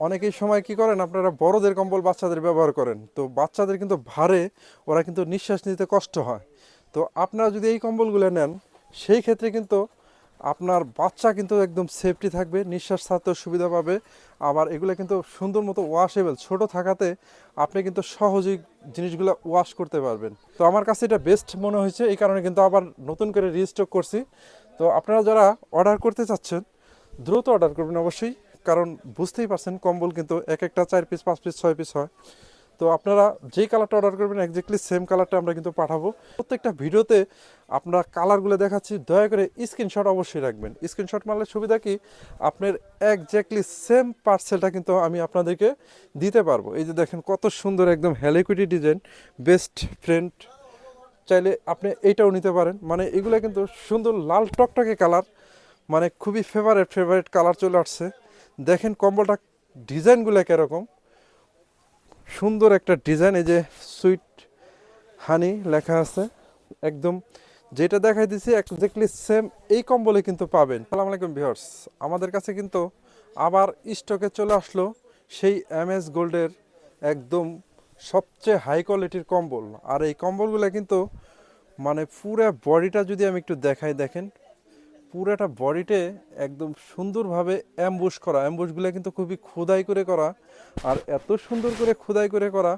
অনেকেই সময় কি করেন? আপনারা বড়দের কম্বল বাচ্চাদের ব্যবহার করেন। তো বাচ্চাদের কিন্তু ভারে ওরা কিন্তু নিঃশ্বাস নিতে কষ্ট হয়। তো আপনারা যদি এই কম্বলগুলো নেন, সেই ক্ষেত্রে কিন্তু আপনার বাচ্চা কিন্তু একদম সেফটি থাকবে, নিঃশ্বাস ছাড়তেও সুবিধা পাবে। আবার এগুলো কিন্তু সুন্দর মতো ওয়াশেবল ছোট থাকাতে আপনি কিন্তু সহজেই জিনিসগুলো ওয়াশ করতে পারবেন। তো আমার কাছে এটা বেস্ট মনে হয়েছে, এই কারণে কিন্তু আবার নতুন করে রিস্টক করছি। তো আপনারা যারা অর্ডার করতে চাচ্ছেন, দ্রুত অর্ডার করবেন অবশ্যই। কারণ বুঝতেই পারছেন, কম্বল কিন্তু এক একটা চার পিস পাঁচ পিস ছয় পিস হয়। তো আপনারা যেই কালারটা অর্ডার করবেন একজাক্টলি সেম কালারটা আমরা কিন্তু পাঠাবো। প্রত্যেকটা ভিডিওতে আমরা কালারগুলো দেখাচ্ছি, দয়া করে স্ক্রিনশট অবশ্যই রাখবেন। স্ক্রিনশট মারলে সুবিধা কি? আপনার একজাক্টলি সেম পার্সেলটা কিন্তু আমি আপনাদেরকে দিতে পারব। এই যে দেখেন, কত সুন্দর একদম হ্যালিকুইটি ডিজাইন বেস্ট ফ্রেন্ড চাইলে আপনি এইটাও নিতে পারেন। মানে এগুলো কিন্তু সুন্দর লাল টকটকে কালার মানে খুবই ফেভারেট ফেভারিট কালার চলে আসছে। দেখেন কম্বলটা ডিজাইনগুলো কীরকম। সুন্দর একটা ডিজাইন, এই যে সুইট হানি লেখা আছে। একদম যেটা দেখাই দিছি একজাক্টলি সেম এই কম্বলে কিন্তু পাবেন। সালাম আলাইকুম ভিউয়ার্স আমাদের কাছে কিন্তু আবার স্টকে চলে আসলো সেই এম এস গোল্ডের একদম সবচেয়ে হাই কোয়ালিটির কম্বল। আর এই কম্বলগুলো কিন্তু মানে পুরো বডিটা যদি আমি একটু দেখাই, দেখেন পুরাটা বডিতে একদম সুন্দরভাবে অ্যাম্বুশ করা। অ্যাম্বুশগুলো কিন্তু খুবই খোদাই করে করা। আর এত সুন্দর করে খোদাই করে করা,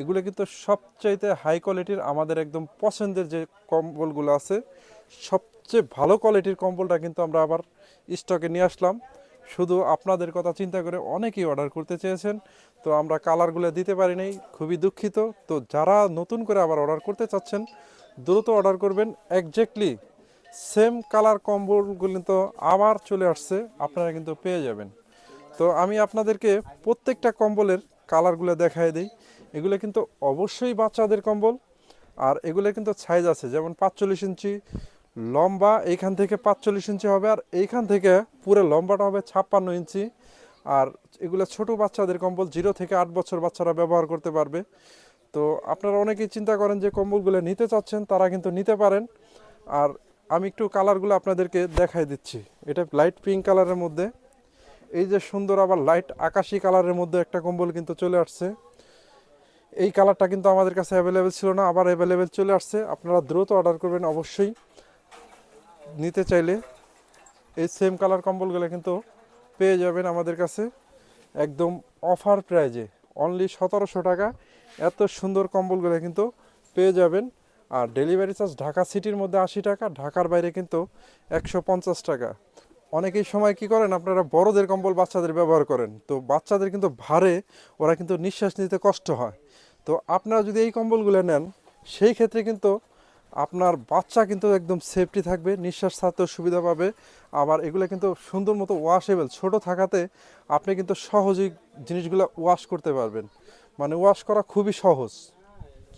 এগুলো কিন্তু সবচাইতে হাই কোয়ালিটির আমাদের একদম পছন্দের যে কম্বলগুলো আছে, সবচেয়ে ভালো কোয়ালিটির কম্বলটা কিন্তু আমরা আবার স্টকে নিয়ে আসলাম। শুধু আপনাদের কথা চিন্তা করে অনেকেই অর্ডার করতে চেয়েছেন, তো আমরা কালারগুলো দিতে পারি নাই খুবই দুঃখিত। তো যারা নতুন করে আবার অর্ডার করতে চাচ্ছেন, দ্রুত অর্ডার করবেন একজ্যাক্টলি সেম কালার কম্বলগুলো তো আবার চলে আসছে, আপনারা কিন্তু পেয়ে যাবেন। তো আমি আপনাদেরকে প্রত্যেকটা কম্বলের কালারগুলো দেখাই দিই। এগুলো কিন্তু অবশ্যই বাচ্চাদের কম্বল, আর এগুলো কিন্তু সাইজ আছে, যেমন পাঁচচল্লিশ ইঞ্চি লম্বা, এইখান থেকে পাঁচচল্লিশ ইঞ্চি হবে, আর এইখান থেকে পুরো লম্বাটা হবে ছাপ্পান্ন ইঞ্চি। আর এগুলো ছোট বাচ্চাদের কম্বল, জিরো থেকে আট বছর বাচ্চারা ব্যবহার করতে পারবে। তো আপনারা অনেকেই চিন্তা করেন যে কম্বলগুলো নিতে চাচ্ছেন, তারা কিন্তু নিতে পারেন। আর আমি একটু কালারগুলো আপনাদেরকে দেখাই দিচ্ছি। এটা লাইট পিঙ্ক কালারের মধ্যে। এই যে সুন্দর আবার লাইট আকাশি কালারের মধ্যে একটা কম্বল কিন্তু চলে আসছে। এই কালারটা কিন্তু আমাদের কাছে অ্যাভেলেবেল ছিল না, আবার অ্যাভেলেবেল চলে আসছে। আপনারা দ্রুত অর্ডার করবেন অবশ্যই। নিতে চাইলে এই সেম কালার কম্বলগুলো কিন্তু পেয়ে যাবেন আমাদের কাছে। একদম অফার প্রাইজে অনলি সতেরোশো টাকা। এত সুন্দর কম্বলগুলো কিন্তু পেয়ে যাবেন। আর ডেলিভারি চার্জ ঢাকা সিটির মধ্যে আশি টাকা, ঢাকার বাইরে কিন্তু একশো পঞ্চাশ টাকা। অনেকেই সময় কি করেন? আপনারা বড়দের কম্বল বাচ্চাদের ব্যবহার করেন। তো বাচ্চাদের কিন্তু ভারে ওরা কিন্তু নিঃশ্বাস নিতে কষ্ট হয়। তো আপনারা যদি এই কম্বলগুলো নেন, সেই ক্ষেত্রে কিন্তু আপনার বাচ্চা কিন্তু একদম সেফটি থাকবে, নিঃশ্বাস ছাড়তেও সুবিধা পাবে। আবার এগুলো কিন্তু সুন্দর মতো ওয়াশেবল ছোট থাকাতে আপনি কিন্তু সহজেই জিনিসগুলো ওয়াশ করতে পারবেন। মানে ওয়াশ করা খুবই সহজ।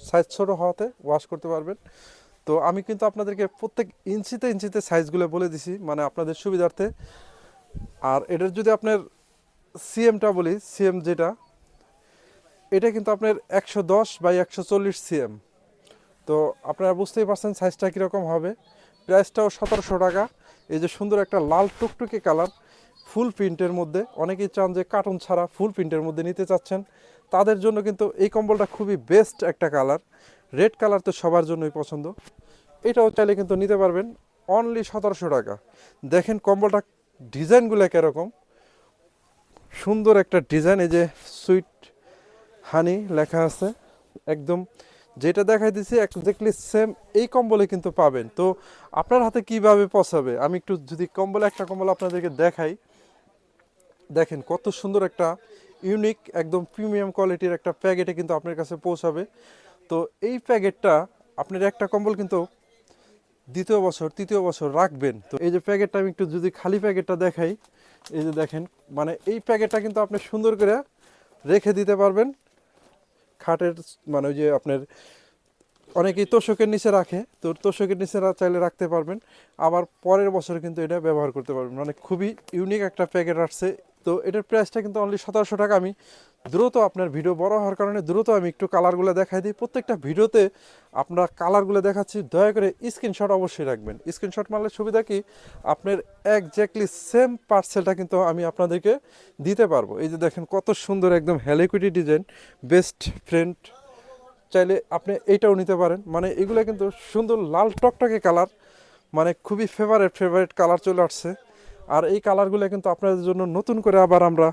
সাইজ ছোট হওয়াতে ওয়াশ করতে পারবেন। তো আমি কিন্তু আপনাদেরকে প্রত্যেক ইঞ্চিতে ইঞ্চিতে সাইজগুলো বলে দিছি মানে আপনাদের সুবিধার্থে। আর এটার যদি আপনার সিএমটা বলি সিএম যেটা, এটা কিন্তু আপনার একশো দশ বাই একশো চল্লিশ সিএম তো আপনারা বুঝতেই পারছেন সাইজটা কীরকম হবে। প্রাইসটাও সতেরোশো টাকা। এই যে সুন্দর একটা লাল টুকটুকে কালার ফুল প্রিন্টের মধ্যে। অনেকেই চান যে কার্টুন ছাড়া ফুল প্রিন্টের মধ্যে নিতে চাচ্ছেন। তাদের জন্য কিন্তু এই কম্বলটা খুবই বেস্ট একটা কালার রেড কালার তো সবার জন্যই পছন্দ। এটাও চাইলে কিন্তু নিতে পারবেন অনলি সতেরোশো টাকা। দেখেন কম্বলটা ডিজাইনগুলো কীরকম। সুন্দর একটা ডিজাইন, এই যে সুইট হানি লেখা আছে। একদম যেটা দেখাই দিছি একজাক্টলি সেম এই কম্বলে কিন্তু পাবেন। তো আপনার হাতে কীভাবে পৌঁছাবে আমি একটু যদি কম্বল একটা কম্বল আপনাদেরকে দেখাই। দেখেন কত সুন্দর একটা ইউনিক একদম প্রিমিয়াম কোয়ালিটির একটা প্যাকেটে কিন্তু আপনার কাছে পৌঁছাবে। তো এই প্যাকেটটা আপনার একটা কম্বল কিন্তু দ্বিতীয় বছর, তৃতীয় বছর রাখবেন। তো এই যে প্যাকেটটা আমি একটু যদি খালি প্যাকেটটা দেখাই, এই যে দেখেন মানে এই প্যাকেটটা কিন্তু আপনি সুন্দর করে রেখে দিতে পারবেন। খাটের মানে ওই যে আপনার অনেকেই তোষকের নিচে রাখে, তো তোষকের নিচে চাইলে রাখতে পারবেন। আবার পরের বছর কিন্তু এটা ব্যবহার করতে পারবেন। মানে খুবই ইউনিক একটা প্যাকেট আসছে তো এটার প্রাইসটা কিন্তু অনলি সতেরোশো টাকা। আমি দ্রুত আপনার ভিডিও বড় হওয়ার কারণে দ্রুত আমি একটু কালারগুলো দেখাই দিই। প্রত্যেকটা ভিডিওতে আপনার কালারগুলো দেখাচ্ছি। দয়া করে স্ক্রিনশট অবশ্যই রাখবেন। স্ক্রিনশট মারলে সুবিধা কি? আপনার একজ্যাক্টলি সেম পার্সেলটা কিন্তু আমি আপনাদেরকে দিতে পারব। এই যে দেখেন কত সুন্দর একদম হ্যালিকুইটি ডিজাইন বেস্ট ফ্রেন্ড চাইলে আপনি এইটাও নিতে পারেন। মানে এগুলো কিন্তু সুন্দর লাল টকটকে কালার মানে খুবই ফেভারেট ফেভারিট কালার চলে আসছে। আর এই কালারগুলো কিন্তু আপনাদের জন্য নতুন করে আবার আমরা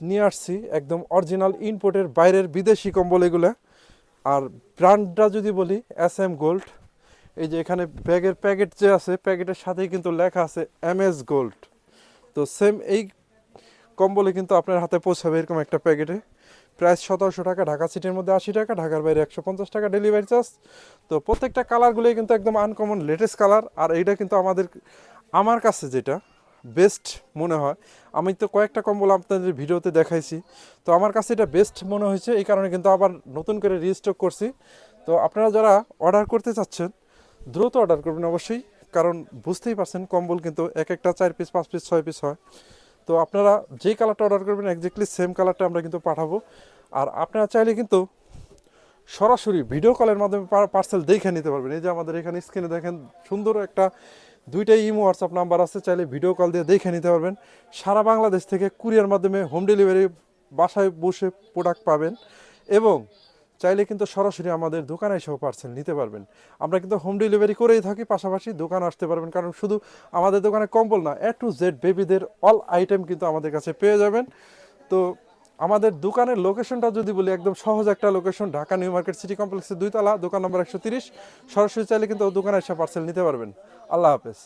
নিয়ে আসছি, একদম অরিজিনাল ইনপোর্টের বাইরের বিদেশি কম্বল এগুলো। আর ব্র্যান্ডটা যদি বলি এস এম গোল্ড এই যে এখানে ব্যাগের প্যাকেট যে আছে, প্যাকেটের সাথেই কিন্তু লেখা আছে এম এস গোল্ড তো সেম এই কম্বলে কিন্তু আপনার হাতে পৌঁছাবে এরকম একটা প্যাকেটে। প্রাইস সতেরোশো টাকা, ঢাকা সিটির মধ্যে আশি টাকা, ঢাকার বাইরে একশো পঞ্চাশ টাকা ডেলিভারি চার্জ তো প্রত্যেকটা কালারগুলোই কিন্তু একদম আনকমন লেটেস্ট কালার। আর এইটা কিন্তু আমাদের, আমার কাছে যেটা বেস্ট মনে হয়। আমি তো কয়েকটা কম্বল আপনাদের ভিডিওতে দেখাইছি। তো আমার কাছে এটা বেস্ট মনে হয়েছে, এই কারণে কিন্তু আবার নতুন করে রিস্টক করছি। তো আপনারা যারা অর্ডার করতে চাচ্ছেন, দ্রুত অর্ডার করবেন অবশ্যই, কারণ বুঝতেই পারছেন কম্বল কিন্তু এক একটা চার পিস পাঁচ পিস ছয় পিস হয়। তো আপনারা যেই কালারটা অর্ডার করবেন একজাক্টলি সেম কালারটা আমরা কিন্তু পাঠাবো। আর আপনারা চাইলে কিন্তু সরাসরি ভিডিও কলের মাধ্যমে পার্সেল দেখে নিতে পারবেন। এই যে আমাদের এখানে স্ক্রিনে দেখেন, সুন্দর একটা দুইটাই ইমো হোয়াটসঅ্যাপ নাম্বার আছে, চাইলে ভিডিও কল দিয়ে দেখে নিতে পারবেন। সারা বাংলাদেশ থেকে কুরিয়ার মাধ্যমে হোম ডেলিভারি বাসায় বসে প্রোডাক্ট পাবেন এবং চাইলে কিন্তু সরাসরি আমাদের দোকানে এসেও পার্সেল নিতে পারবেন। আমরা কিন্তু হোম ডেলিভারি করেই থাকি, পাশাপাশি দোকান আসতে পারবেন, কারণ শুধু আমাদের দোকানে কম্বল না এ টু জেড বেবিদের অল আইটেম কিন্তু আমাদের কাছে পেয়ে যাবেন। তো আমাদের দোকানের লোকেশনটা যদি বলি, একদম সহজ একটা location Dhaka new market city কমপ্লেক্সের দুইতলা, দোকান নম্বর একশো তিরিশ। সরাসরি চাইলে কিন্তু দোকানে এসে পার্সেল নিতে পারবেন। আল্লাহ হাফেজ।